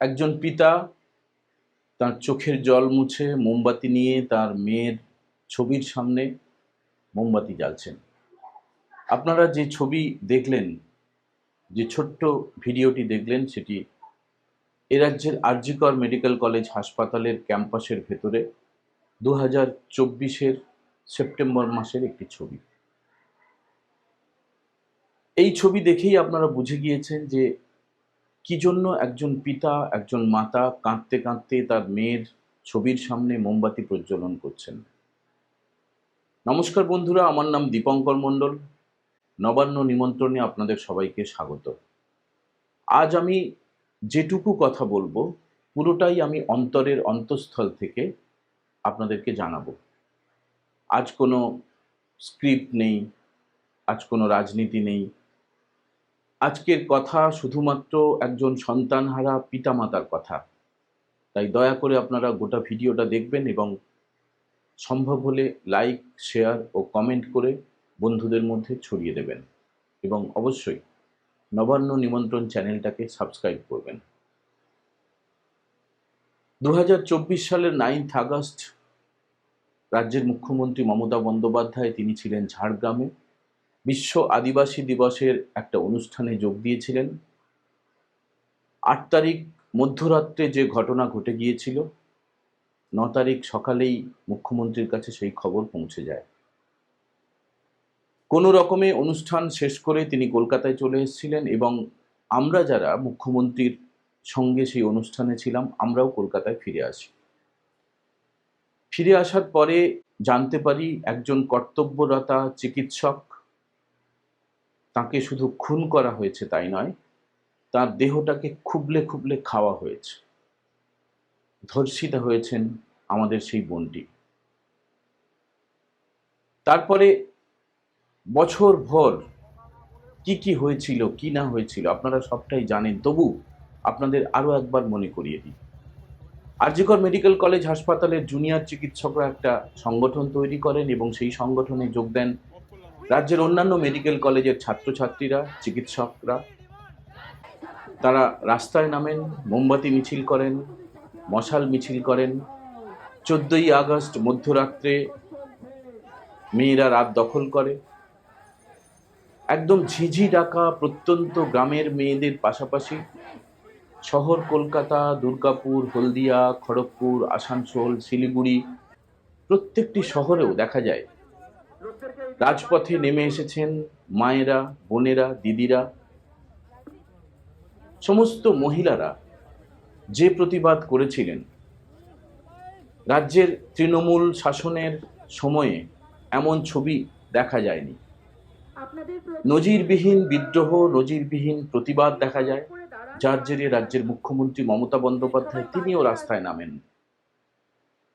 একজন পিতা তার চোখের জল মুছে মোমবাতি নিয়ে তার মেয়ের ছবির সামনে মোমবাতি জ্বালছেন। আপনারা যে ছবি দেখলেন, যে ছোট্ট ভিডিওটি দেখলেন, সেটি এ রাজ্যের আরজিকর মেডিকেল কলেজ হাসপাতালের ক্যাম্পাসের ভেতরে দু হাজার সেপ্টেম্বর মাসের একটি ছবি। এই ছবি দেখেই আপনারা বুঝে গিয়েছেন যে কি জন্য একজন পিতা, একজন মাতা কাঁদতে কাঁদতে তার মেয়ের ছবির সামনে মোমবাতি প্রজ্বলন করছেন। নমস্কার বন্ধুরা, আমার নাম দীপঙ্কর মণ্ডল। নবান্ন নিমন্ত্রণে আপনাদের সবাইকে স্বাগত। আজ আমি যেটুকু কথা বলব, পুরোটাই আমি অন্তরের অন্তঃস্থল থেকে আপনাদেরকে জানাব। আজ কোনো স্ক্রিপ্ট নেই, আজ কোনো রাজনীতি নেই আজকের কথা শুধুমাত্র একজন সন্তানহারা পিতামাতার কথা। তাই দয়া করে আপনারা গোটা ভিডিওটা দেখবেন এবং সম্ভব হলে লাইক, শেয়ার ও কমেন্ট করে বন্ধুদের মধ্যে ছড়িয়ে দেবেন এবং অবশ্যই নবান্ন নিমন্ত্রণ চ্যানেলটাকে সাবস্ক্রাইব করবেন। দু হাজার চব্বিশ সালের নাইন্থ আগস্ট রাজ্যের মুখ্যমন্ত্রী মমতা বন্দ্যোপাধ্যায়, তিনি ছিলেন ঝাড়গ্রামে। বিশ্ব আদিবাসী দিবসের একটা অনুষ্ঠানে যোগ দিয়েছিলেন। আট তারিখ মধ্যরাত্রে যে ঘটনা ঘটে গিয়েছিল, ন তারিখ সকালেই মুখ্যমন্ত্রীর কাছে সেই খবর পৌঁছে যায়। কোনো রকমে অনুষ্ঠান শেষ করে তিনি কলকাতায় চলে এসেছিলেন এবং আমরা যারা মুখ্যমন্ত্রীর সঙ্গে সেই অনুষ্ঠানে ছিলাম, আমরাও কলকাতায় ফিরে আসি। ফিরে আসার পরে জানতে পারি একজন কর্তব্যরতা চিকিৎসক তাকে শুধু খুন করা হয়েছে তাই নয়, তার দেহটাকে খুবলে খুবলে খাওয়া হয়েছে। ধর্ষিতা হয়েছেন আমাদের সেই বোনটি। তারপরে বছর ভর কি কি হয়েছিল, কি না হয়েছিল, আপনারা সবটাই জানেন। তবু আপনাদের আরও একবার মনে করিয়ে দিই। আরজিকর মেডিকেল কলেজ হাসপাতালের জুনিয়র চিকিৎসকরা একটা সংগঠন তৈরি করেন এবং সেই সংগঠনে যোগ দেন রাজ্যের অন্যান্য মেডিকেল কলেজের ছাত্রছাত্রীরা, চিকিৎসকরা, তারা রাস্তায় নামেন, মোমবাতি মিছিল করেন, মশাল মিছিল করেন। চোদ্দই আগস্ট মধ্যরাত্রে মেয়েরা রাত দখল করে। একদম ঝিঝি ডাকা প্রত্যন্ত গ্রামের মেয়েদের পাশাপাশি শহর কলকাতা, দুর্গাপুর, হলদিয়া, খড়গপুর, আসানসোল, শিলিগুড়ি প্রত্যেকটি শহরেও দেখা যায় রাজপথে নেমে এসেছেন মায়েরা বোনেরা দিদিরা। সমস্ত মহিলারা যে প্রতিবাদ করেছিলেন রাজ্যের তৃণমূল শাসনের সময়ে এমন ছবি দেখা যায়নি। নজিরবিহীন বিদ্রোহ নজিরবিহীন প্রতিবাদ দেখা যায়। যার জেরে রাজ্যের মুখ্যমন্ত্রী মমতা বন্দ্যোপাধ্যায় তিনিও রাস্তায় নামেন।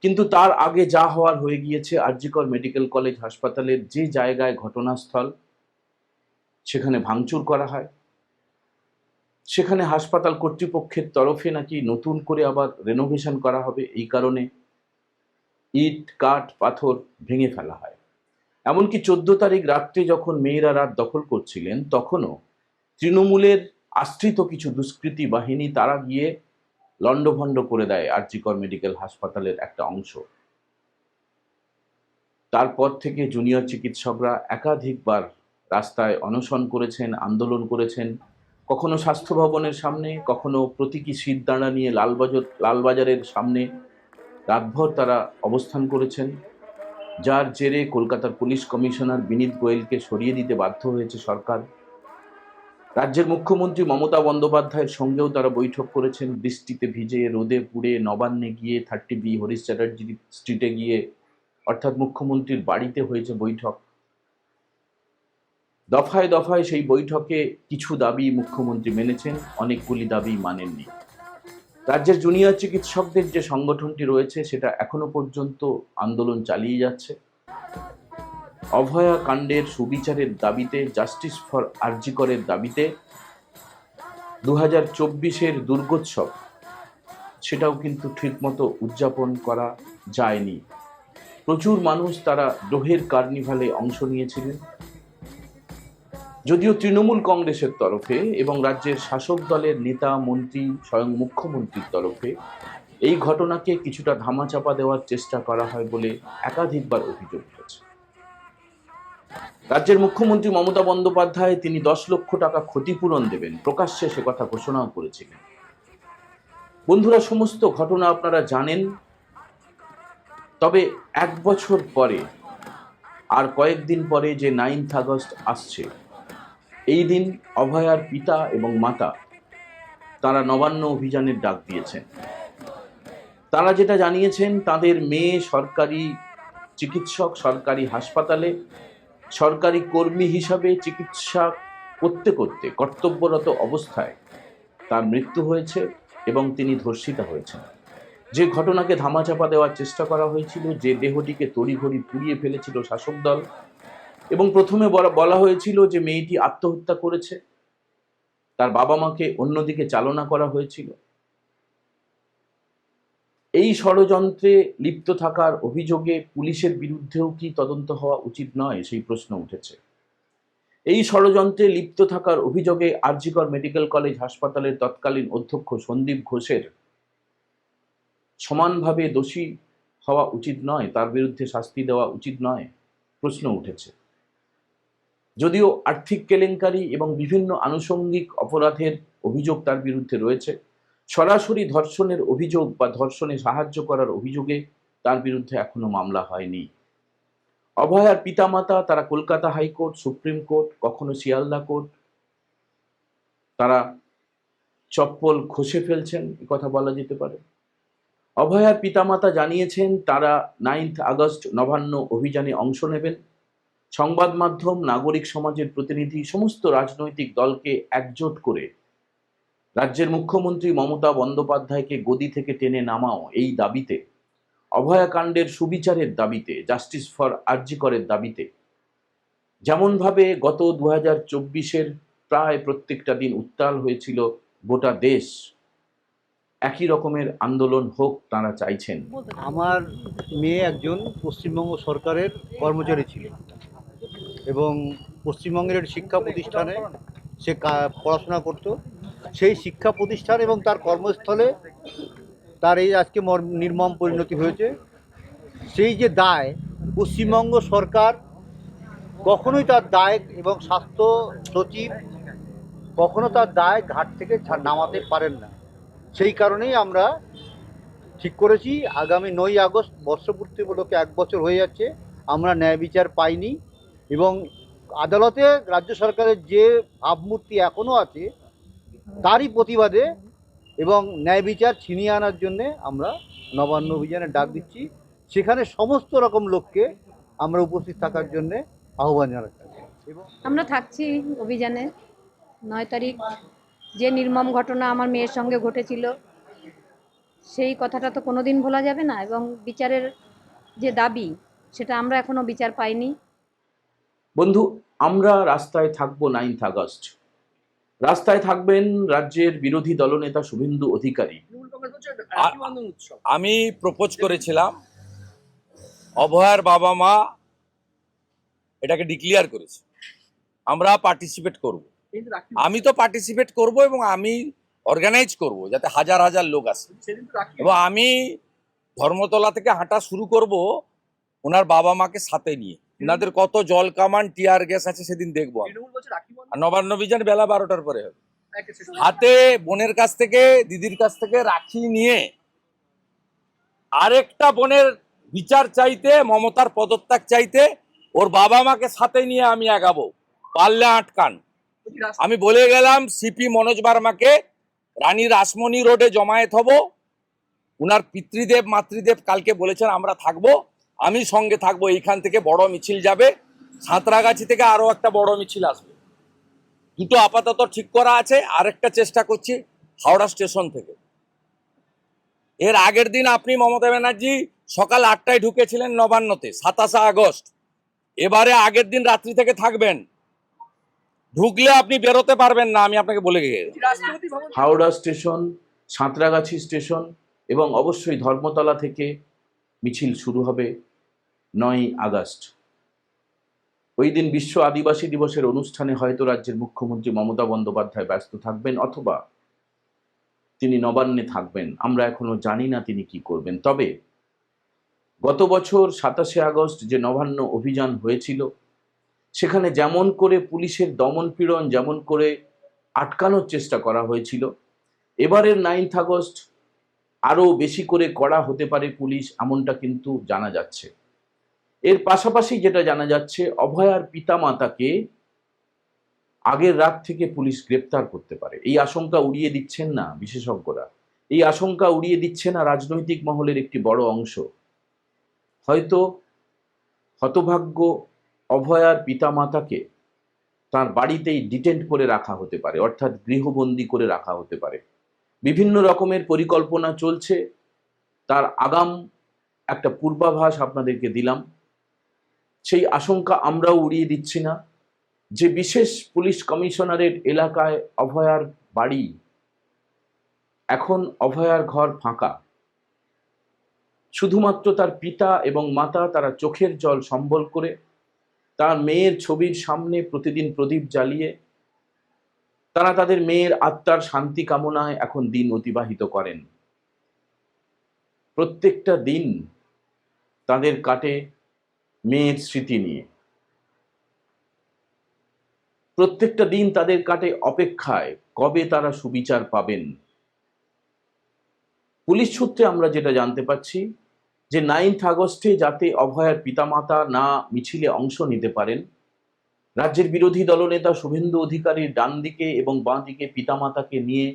কিন্তু তার আগে যা হওয়ার হয়ে গিয়েছে আরজিকর মেডিকেল কলেজ হাসপাতালের যে জায়গায় ঘটনাস্থল, সেখানে ভাঙচুর করা হয়। সেখানে হাসপাতাল কর্তৃপক্ষের তরফে নাকি নতুন করে আবার রেনোভেশন করা হবে, এই কারণে ইট, কাঠ, পাথর ভেঙে ফেলা হয়। এমনকি চোদ্দ তারিখ রাত্রে যখন মেয়েরা রাত দখল করছিলেন, তখনও তৃণমূলের আশ্রিত কিছু দুষ্কৃতী বাহিনী তারা গিয়ে লণ্ডভণ্ড করে দেয় আরজিকর মেডিকেল হাসপাতালের একটা অংশ। তারপর থেকে জুনিয়র চিকিৎসকরা একাধিকবার রাস্তায় অনশন করেছেন, আন্দোলন করেছেন। কখনো স্বাস্থ্য ভবনের সামনে, কখনো প্রতীকী শীতদাঁড়া নিয়ে লালবাজার, লালবাজারের সামনে। রাতভর তারা অবস্থান করেছেন। যার জেরে কলকাতার পুলিশ কমিশনার বিনীত গোয়েলকে সরিয়ে দিতে বাধ্য হয়েছে সরকার। রাজ্যের মুখ্যমন্ত্রী মমতা বন্দ্যোপাধ্যায়ের সঙ্গেও তারা বৈঠক করেছেন। বৃষ্টিতে ভিজে রোদে পুড়ে নবান্নে গিয়ে থার্টি বি হরিশ চ্যাটার্জি স্ট্রিটে গিয়ে অর্থাৎ মুখ্যমন্ত্রীর বাড়িতে হয়েছে বৈঠক। দফায় দফায় সেই বৈঠকে কিছু দাবি মুখ্যমন্ত্রী মেনেছেন, অনেকগুলি দাবি মানেননি। রাজ্যের জুনিয়র চিকিৎসকদের যে সংগঠনটি রয়েছে, সেটা এখনও পর্যন্ত আন্দোলন চালিয়ে যাচ্ছে। অভয়া কাণ্ডের সুবিচারের দাবিতে জাস্টিস ফর আরজিকরের দাবিতে দু হাজার চব্বিশের দুর্গোৎসব। সেটাও কিন্তু ঠিকমতো উদযাপন করা যায়নি। প্রচুর মানুষ তারা ডোহের কার্নিভালে অংশ নিয়েছিলেন। যদিও তৃণমূল কংগ্রেসের তরফে এবং রাজ্যের শাসক দলের নেতা, মন্ত্রী, স্বয়ং মুখ্যমন্ত্রীর তরফে এই ঘটনাকে কিছুটা ধামাচাপা দেওয়ার চেষ্টা করা হয় বলে একাধিকবার অভিযোগ উঠেছে। রাজ্যের মুখ্যমন্ত্রী মমতা বন্দ্যোপাধ্যায় তিনি দশ লক্ষ টাকা ক্ষতিপূরণ দেবেন। প্রকাশ্যে সে কথা ঘোষণাও করেছিলেন। বন্ধুরা, সমস্ত ঘটনা আপনারা জানেন। তবে এক বছর পরে আর কয়েকদিন পরে যে নাইন্থ আগস্ট আসছে, এই দিন অভয়ার পিতা এবং মাতা তারা নবান্ন অভিযানের ডাক দিয়েছেন। তারা যেটা জানিয়েছেন, তাদের মেয়ে সরকারি চিকিৎসক সরকারি হাসপাতালে সরকারি কর্মী হিসাবে চিকিৎসা করতে করতে কর্তব্যরত অবস্থায় তার মৃত্যু হয়েছে এবং তিনি ধর্ষিতা হয়েছেন। যে ঘটনাকে ধামাচাপা দেওয়ার চেষ্টা করা হয়েছিল, যে দেহটিকে তড়িঘড়ি পুড়িয়ে ফেলেছিল শাসক দল এবং প্রথমে বলা- বলা হয়েছিল যে মেয়েটি আত্মহত্যা করেছে। তার বাবা মাকে অন্যদিকে চালনা করা হয়েছিল। এই ষড়যন্ত্রে লিপ্ত থাকার অভিযোগে পুলিশের বিরুদ্ধেও কি তদন্ত হওয়া উচিত নয়? সেই প্রশ্ন উঠেছে। এই ষড়যন্ত্রে লিপ্ত থাকার অভিযোগে আরজিকর মেডিকেল কলেজ হাসপাতালের তৎকালীন অধ্যক্ষ সন্দীপ ঘোষের সমানভাবে দোষী হওয়া উচিত নয়, তার বিরুদ্ধে শাস্তি দেওয়া উচিত নয়, প্রশ্ন উঠেছে। যদিও আর্থিক কেলেঙ্কারি এবং বিভিন্ন আনুষঙ্গিক অপরাধের অভিযোগ তার বিরুদ্ধে রয়েছে সরাসরি ধর্ষণের অভিযোগ বা ধর্ষণে সাহায্য করার অভিযোগে তার বিরুদ্ধে এখনও মামলা হয়নি। অভয়ার পিতামাতা, তারা কলকাতা হাইকোর্ট, সুপ্রিম কোর্ট, কখনো শিয়ালদা কোর্ট, তারা চপ্পল খসে ফেলছেন কথা বলা যেতে পারে। অভয়ার পিতামাতা জানিয়েছেন, তারা নাইন্থ আগস্ট নবান্ন অভিযানে অংশ নেবেন। সংবাদ মাধ্যম, নাগরিক সমাজের প্রতিনিধি, সমস্ত রাজনৈতিক দলকে একজোট করে রাজ্যের মুখ্যমন্ত্রী মমতা বন্দ্যোপাধ্যায়কে গদি থেকে টেনে নামাও এই দাবিতে, অভয়াকাণ্ডের সুবিচারের দাবিতে, জাস্টিস ফর আরজিকরের দাবিতে। যেমনভাবে গত দু হাজার চব্বিশের প্রায় প্রত্যেকটা দিন উত্তাল হয়েছিল গোটা দেশ, একই রকমের আন্দোলন হোক তারা চাইছেন। আমার মেয়ে একজন পশ্চিমবঙ্গ সরকারের কর্মচারী ছিল এবং পশ্চিমবঙ্গের শিক্ষা প্রতিষ্ঠানে সে পড়াশোনা করত। সেই শিক্ষা প্রতিষ্ঠান এবং তার কর্মস্থলে তার এই আজকে নির্মম পরিণতি হয়েছে। সেই যে দায়, পশ্চিমবঙ্গ সরকার কখনোই তার দায় এবং স্বাস্থ্য সচিব কখনো তার দায় ঘাট থেকে নামাতে পারেন না। সেই কারণেই আমরা ঠিক করেছি, আগামী নয় আগস্ট বর্ষপূর্তি উপলক্ষে এক বছর হয়ে যাচ্ছে, আমরা ন্যায় বিচার পাইনি এবং আদালতে রাজ্য সরকারের যে ভাবমূর্তি এখনও আছে তারই প্রতিবাদে এবং ন্যায় বিচার ছিনিয়ে আনার জন্যে আমরা নবান্ন অভিযানে ডাক দিচ্ছি। সেখানে সমস্ত রকম লোককে আমরা উপস্থিত থাকার জন্যে আহ্বান জানাচ্ছি। এবং আমরা থাকছি অভিযানে। নয় তারিখ যে নির্মম ঘটনা আমার মেয়ের সঙ্গে ঘটেছিল সেই কথাটা তো কোনোদিন ভোলা যাবে না এবং বিচারের যে দাবি সেটা আমরা এখনও বিচার পাইনি। বন্ধু আমরা রাস্তায় থাকব নাইন্থ আগস্ট। রাস্তায় থাকবেন রাজ্যের বিরোধী দলনেতা শুভেন্দু অধিকারী। আমি প্রপোজ করেছিলাম। অভয়ার বাবা মা এটাকে ডিক্লিয়ার করেছে। আমরা পার্টিসিপেট করব। আমি তো পার্টিসিপেট করব এবং আমি অর্গানাইজ করব যাতে হাজার হাজার লোক আসে। এবং আমি ধর্মতলা থেকে হাঁটা শুরু করব ওনার বাবা মাকে সাথে নিয়ে। ওনাদের কত জল কামান টিয়ার গ্যাস আছে সেদিন দেখব নবান্ন বিজন বেলা বারোটার পরে হবে। হাতে বোনের কাছ থেকে দিদির কাছ থেকে রাখি নিয়ে আরেকটা বোনের বিচার চাইতে মমতার পদত্যাগ চাইতে ওর বাবা মাকে সাথে নিয়ে আমি আগাবো। পারলে আটকান। আমি বলে গেলাম সিপি মনোজ বার্মাকে রানী রাসমণি রোডে জমায়েত হব। উনার পিতৃদেব মাতৃদেব কালকে বলেছেন আমরা থাকব। আমি সঙ্গে থাকব, এইখান থেকে বড় মিছিল যাবে, সাঁতরাগাছি থেকে আরও একটা বড় মিছিল আসবে। দুটো আপাতত ঠিক করা আছে, আরেকটা চেষ্টা করছি হাওড়া স্টেশন থেকে। এর আগের দিন আপনি মমতা ব্যানার্জি সকাল আটটায় ঢুকেছিলেন নবান্নতে, সাতাশে আগস্ট। এবারে আগের দিন রাত্রি থেকে থাকবেন। ঢুকলে আপনি বেরোতে পারবেন না, আমি আপনাকে বলে গেছি হাওড়া স্টেশন, সাঁতরাগাছি স্টেশন এবং অবশ্যই ধর্মতলা থেকে মিছিল শুরু হবে নয় আগস্ট। ওই দিন বিশ্ব আদিবাসী দিবসের অনুষ্ঠানে হয়তো রাজ্যের মুখ্যমন্ত্রী মমতা বন্দ্যোপাধ্যায় ব্যস্ত থাকবেন অথবা তিনি নবান্নে থাকবেন। আমরা এখনও জানি না তিনি কি করবেন। তবে গত বছর সাতাশে আগস্ট যে নবান্ন অভিযান হয়েছিল, সেখানে যেমন করে পুলিশের দমন পীড়ন, যেমন করে আটকানোর চেষ্টা করা হয়েছিল, এবারের নাইন্থ আগস্ট আরও বেশি করে করা হতে পারে পুলিশ, এমনটা কিন্তু জানা যাচ্ছে। এর পাশাপাশি যেটা জানা যাচ্ছে, অভয়ার পিতামাতাকে আগের রাত থেকে পুলিশ গ্রেপ্তার করতে পারে। এই আশঙ্কা উড়িয়ে দিচ্ছেন না বিশেষজ্ঞরা। এই আশঙ্কা উড়িয়ে দিচ্ছে না রাজনৈতিক মহলের একটি বড় অংশ। হয়তো হতভাগ্য অভয়ার পিতামাতাকে তার বাড়িতেই ডিটেন্ট করে রাখা হতে পারে, অর্থাৎ গৃহবন্দী করে রাখা হতে পারে। বিভিন্ন রকমের পরিকল্পনা চলছে। তার আগাম একটা পূর্বাভাস আপনাদেরকে দিলাম। সেই আশঙ্কা আমরাও উড়িয়ে দিচ্ছি না। যে বিশেষ পুলিশ কমিশনারের এলাকায় অভয়ার বাড়ি, এখন অভয়ার ঘর ফাঁকা। শুধুমাত্র তার পিতা এবং মাতা তারা চোখের জল সম্বল করে, তার মেয়ের ছবির সামনে প্রতিদিন প্রদীপ জ্বালিয়ে তারা তাদের মেয়ের আত্মার শান্তি কামনায় এখন দিন অতিবাহিত করেন। প্রত্যেকটা দিন তাদের কাটে মেয়ের স্মৃতি নিয়ে। প্রত্যেকটা দিন তাদের কাটে অপেক্ষায় কবে তারা সুবিচার পাবেন। পুলিশ সূত্রে আমরা যেটা জানতে পারছি যে নাইন্থ আগস্টে যাতে অভয়ার পিতামাতা না মিছিলে অংশ নিতে পারেন রাজ্যের বিরোধী দলনেতা শুভেন্দু অধিকারীর ডান দিকে এবং বাঁ দিকে পিতামাতাকে নিয়ে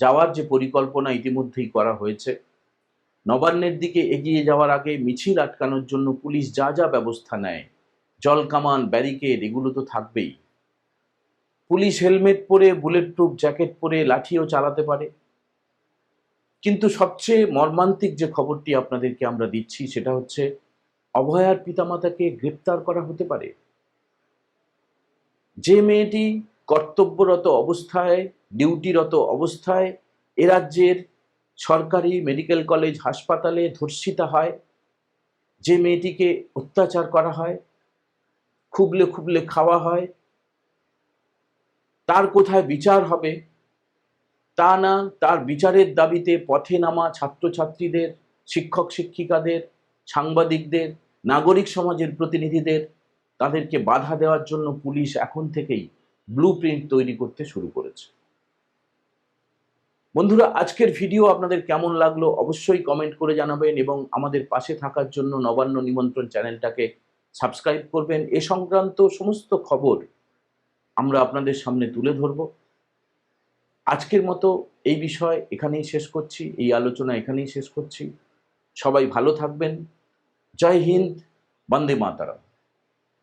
যাওয়ার যে পরিকল্পনা ইতিমধ্যেই করা হয়েছে, নবান্নের দিকে এগিয়ে যাওয়ার আগে মিছিল আটকানোর জন্য পুলিশ যা যা ব্যবস্থা নেয়, জল কামান, ব্যারিকেড এগুলো তো থাকবেই। পুলিশ হেলমেট পরে বুলেট প্রুফ জ্যাকেট পরে লাঠিও চালাতে পারে। কিন্তু সবচেয়ে মর্মান্তিক যে খবরটি আপনাদেরকে আমরা দিচ্ছি সেটা হচ্ছে, অভয়ার পিতামাতাকে গ্রেপ্তার করা হতে পারে। যে মেয়েটি কর্তব্যরত অবস্থায়, ডিউটিরত অবস্থায় এ রাজ্যের সরকারি মেডিকেল কলেজ হাসপাতালে ধর্ষিতা হয়, যে মেয়েটিকে অত্যাচার করা হয়, খুবলে খুবলে খাওয়া হয়, তার কোথায় বিচার হবে? তা না, তার বিচারের দাবিতে পথে নামা ছাত্রছাত্রীদের শিক্ষক শিক্ষিকাদের সাংবাদিকদের, নাগরিক সমাজের প্রতিনিধিদের তাদেরকে বাধা দেওয়ার জন্য পুলিশ এখন থেকেই ব্লু তৈরি করতে শুরু করেছে। বন্ধুরা, আজকের ভিডিও আপনাদের কেমন লাগল অবশ্যই কমেন্ট করে জানাবেন এবং আমাদের পাশে থাকার জন্য নবান্ন নিমন্ত্রণ চ্যানেলটাকে সাবস্ক্রাইব করবেন। এ সংক্রান্ত সমস্ত খবর আমরা আপনাদের সামনে তুলে ধরব। আজকের মতো এই বিষয় এখানেই শেষ করছি, এই আলোচনা এখানেই শেষ করছি। সবাই ভালো থাকবেন। জয় হিন্দ, বন্দে মাতারাম।